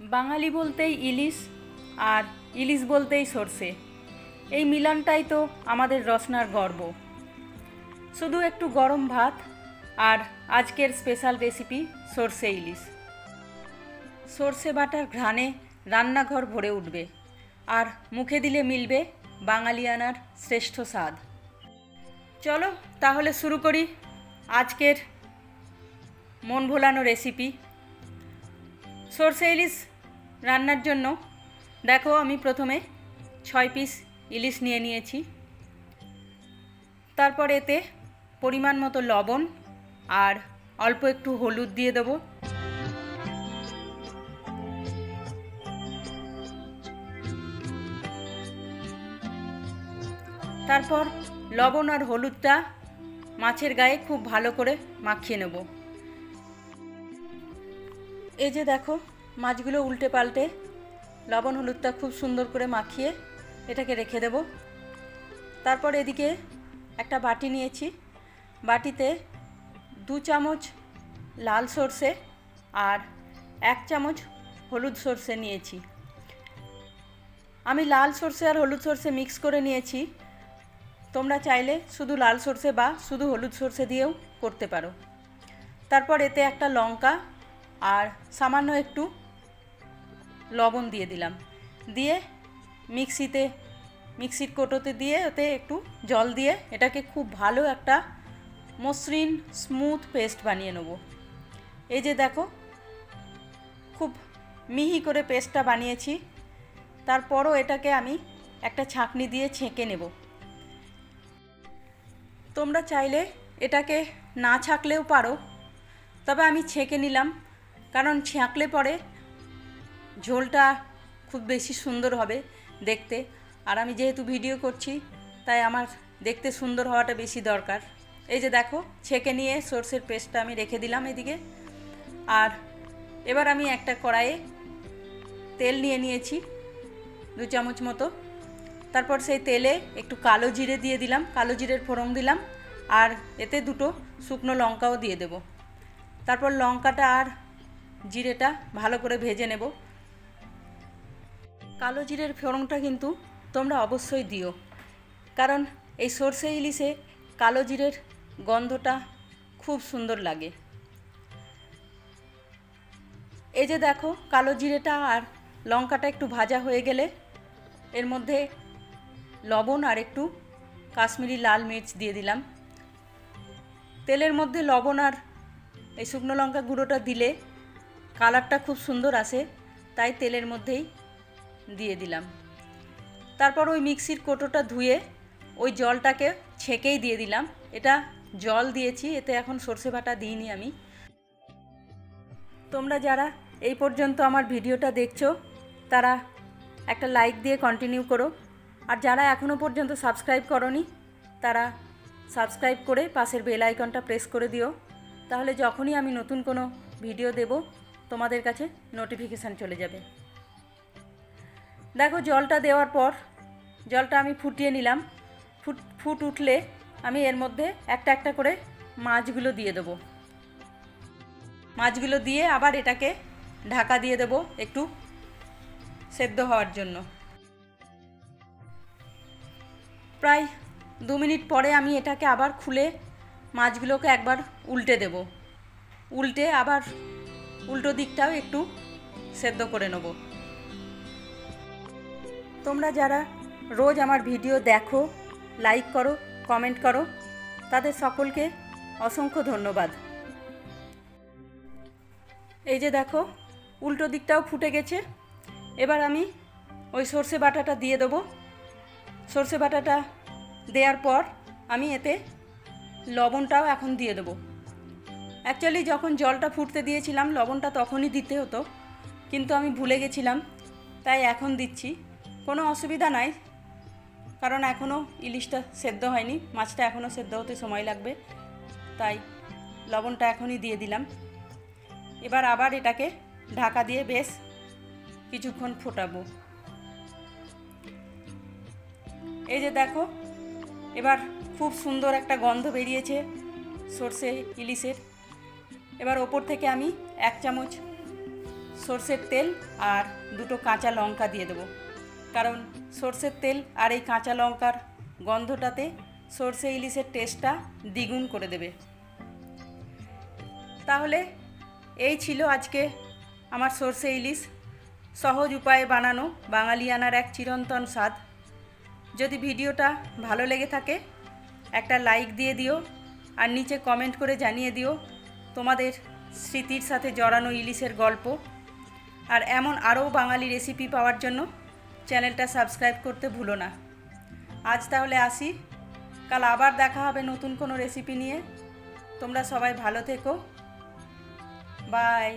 বাঙালি বলতেই ইলিশ আর ইলিশ বলতেই সর্ষে। এই মিলনটাই তো আমাদের রসনার গর্ব। শুধু একটু গরম ভাত আর আজকের স্পেশাল রেসিপি সর্ষে ইলিশ। সর্ষে বাটার ঘ্রাণে রান্নাঘর ভরে উঠবে আর মুখে দিলে মিলবে বাঙালিয়ানার শ্রেষ্ঠ স্বাদ। চলো তাহলে শুরু করি আজকের মন ভোলানো রেসিপি সর্ষে ইলিশ রান্নার জন্য। দেখো, আমি প্রথমে ছয় পিস ইলিশ নিয়ে নিয়েছি। তারপর এতে পরিমাণ মতো লবণ আর অল্প একটু হলুদ দিয়ে দেবো। তারপর লবণ আর হলুদটা মাছের গায়ে খুব ভালো করে মাখিয়ে নেব। এই যে দেখো মাছগুলো উল্টে পাল্টে লবণ হলুদটা খুব সুন্দর করে মাখিয়ে এটাকে রেখে দেব। তারপর এদিকে একটা বাটি নিয়েছি। বাটিতে দু চামচ লাল সর্ষে আর এক চামচ হলুদ সর্ষে নিয়েছি। আমি লাল সর্ষে আর হলুদ সর্ষে মিক্স করে নিয়েছি। তোমরা চাইলে শুধু লাল সর্ষে বা শুধু হলুদ সর্ষে দিয়েও করতে পারো। তারপর এতে একটা লঙ্কা আর সামান্য একটু লবণ দিয়ে দিলাম। দিয়ে মিক্সিতে, মিক্সির কোটোতে দিয়ে ওতে একটু জল দিয়ে এটাকে খুব ভালো একটা মসৃণ, স্মুথ পেস্ট বানিয়ে নেব। এই যে দেখো, খুব মিহি করে পেস্টটা বানিয়েছি। তারপরও এটাকে আমি একটা ছাঁকনি দিয়ে ছেঁকে নেব। তোমরা চাইলে এটাকে না ছাঁকলেও পারো, তবে আমি ছেঁকে নিলাম, কারণ ছাঁকলে পরে ঝোলটা খুব বেশি সুন্দর হবে দেখতে। আর আমি যেহেতু ভিডিও করছি, তাই আমার দেখতে সুন্দর হওয়াটা বেশি দরকার। এই যে দেখো, ছেঁকে নিয়ে সর্ষের পেস্টটা আমি রেখে দিলাম এদিকে। আর এবার আমি একটা কড়াইয়ে তেল নিয়ে নিয়েছি, দু চামচ মতো। তারপর সেই তেলে একটু কালো জিরে দিয়ে দিলাম, কালো জিরের ফোড়ন দিলাম, আর এতে দুটো শুকনো লঙ্কাও দিয়ে দেব। তারপর লঙ্কাটা আর জিরেটা ভালো করে ভেজে নেব। কালো জিরের ফোড়নটা কিন্তু তোমরা অবশ্যই দিও। কারণ এই সর্ষে ইলিশে কালো জিরের গন্ধটা খুব সুন্দর লাগে। এই যে দেখো, কালো জিরেটা আর লঙ্কাটা একটু ভাজা হয়ে গেলে এর মধ্যে লবণ আর একটু কাশ্মীরি লাল মির্চ দিয়ে দিলাম। তেলের মধ্যে লবণ আর এই শুকনো লঙ্কা গুঁড়োটা দিলে কালারটা খুব সুন্দর আসে, তাই তেলের মধ্যেই দিয়ে দিলাম। তারপর ওই মিক্সির কোটোটা ধুয়ে ওই জলটাকে ছেঁকেই দিয়ে দিলাম। এটা জল দিয়েছি, এতে এখন সর্ষে বাটা দিইনি আমি। তোমরা যারা এই পর্যন্ত আমার ভিডিওটা দেখছ, তারা একটা লাইক দিয়ে কন্টিনিউ করো। আর যারা এখনও পর্যন্ত সাবস্ক্রাইব করনি, তারা সাবস্ক্রাইব করে পাশের বেল আইকনটা প্রেস করে দিও। তাহলে যখনই আমি নতুন কোনো ভিডিও দেব, তোমাদের কাছে নোটিফিকেশান চলে যাবে। দেখো জলটা দেওয়ার পর, জলটা আমি ফুটিয়ে নিলাম। ফুট ফুট উঠলে আমি এর মধ্যে একটা একটা করে মাছগুলো দিয়ে দেবো। মাছগুলো দিয়ে আবার এটাকে ঢাকা দিয়ে দেবো একটু সেদ্ধ হওয়ার জন্য। প্রায় দু মিনিট পরে আমি এটাকে আবার খুলে মাছগুলোকে একবার উল্টে দেব। উল্টে আবার উল্টো দিকটাও একটু সেদ্ধ করে নেব। তোমরা যারা রোজ আমার ভিডিও দেখো লাইক করো কমেন্ট করো, তাদের সকলকে অসংখ্য ধন্যবাদ। এই যে দেখো, উল্টো দিকটাও ফুটে গেছে। এবার আমি ওই সর্ষে বাটাটা দিয়ে দেবো। সর্ষে বাটাটা দেওয়ার পর আমি এতে লবণটাও এখন দিয়ে দেবো। অ্যাকচুয়ালি যখন জলটা ফুটতে দিয়েছিলাম, লবণটা তখনই দিতে হতো, কিন্তু আমি ভুলে গেছিলাম, তাই এখন দিচ্ছি। কোনো অসুবিধা নাই। কারণ এখনও ইলিশটা সেদ্ধ হয়নি। মাছটা এখনও সেদ্ধ হতে সময় লাগবে। তাই লবণটা এখনই দিয়ে দিলাম। এবার আবার এটাকে ঢাকা দিয়ে বেশ কিছুক্ষণ ফোটাবো। এই যে দেখো, এবার খুব সুন্দর একটা গন্ধ বেরিয়েছে সর্ষে ইলিশের। এবার ওপর থেকে আমি এক চামচ সর্ষের তেল আর দুটো কাঁচা লঙ্কা দিয়ে দেবো। কারণ সর্ষের তেল আর এই কাঁচা লঙ্কার গন্ধটাতে সর্ষে ইলিশের টেস্টটা দ্বিগুণ করে দেবে। তাহলে এই ছিল আজকে আমার সর্ষে ইলিশ। সহজ উপায়ে বানানো বাঙালিয়ানার এক চিরন্তন স্বাদ। যদি ভিডিওটা ভালো লেগে থাকে, একটা লাইক দিয়ে দিও আর নিচে কমেন্ট করে জানিয়ে দিও তোমাদের স্মৃতির সাথে জড়ানো ইলিশের গল্প। আর এমন আরও বাঙালি রেসিপি পাওয়ার জন্য চ্যানেলটা সাবস্ক্রাইব করতে ভুলো না। আজ তাহলে আসি। কাল আবার দেখা হবে নতুন কোনো রেসিপি নিয়ে। তোমরা সবাই ভালো থেকো। বাই